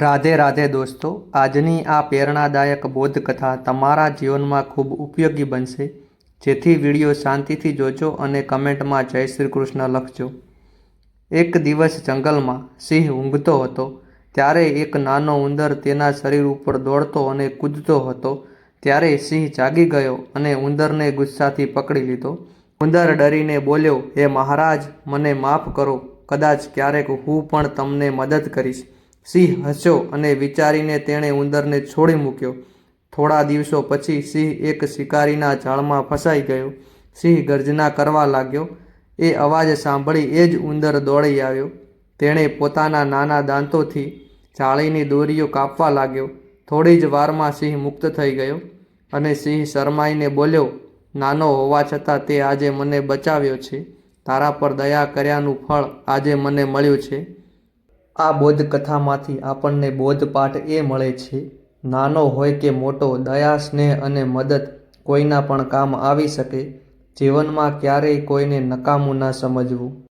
રાધે રાધે દોસ્તો, આજની આ પ્રેરણાદાયક બોધકથા તમારા જીવનમાં ખૂબ ઉપયોગી બનશે. જેથી વીડિયો શાંતિથી જોજો અને કમેન્ટમાં જય શ્રી કૃષ્ણ લખજો. એક દિવસ જંગલમાં સિંહ ઊંઘતો હતો. ત્યારે એક નાનો ઉંદર તેના શરીર ઉપર દોડતો અને કૂદતો હતો. ત્યારે સિંહ જાગી ગયો અને ઉંદરને ગુસ્સાથી પકડી લીધો. ઉંદર ડરીને બોલ્યો, હે મહારાજ, મને માફ કરો. કદાચ ક્યારેક હું પણ તમને મદદ કરીશ. સિંહ હસ્યો અને વિચારીને તેણે ઉંદરને છોડી મૂક્યો. થોડા દિવસો પછી સિંહ એક શિકારીના જાળમાં ફસાઈ ગયો. સિંહ ગર્જના કરવા લાગ્યો. એ અવાજ સાંભળી એ જ ઉંદર દોડી આવ્યો. તેણે પોતાના નાના દાંતોથી જાળીની દોરીઓ કાપવા લાગ્યો. થોડી જ વારમાં સિંહ મુક્ત થઈ ગયો અને સિંહ શરમાઈને બોલ્યો, નાનો હોવા છતાં તે આજે મને બચાવ્યો છે. તારા પર દયા કર્યાનું ફળ આજે મને મળ્યું છે. આ બોધકથામાંથી આપણને બોધપાઠ એ મળે છે, નાનો હોય કે મોટો, દયા, સ્નેહ અને મદદ કોઈના પણ કામ આવી શકે. જીવનમાં ક્યારેય કોઈને નકામું ન સમજવું.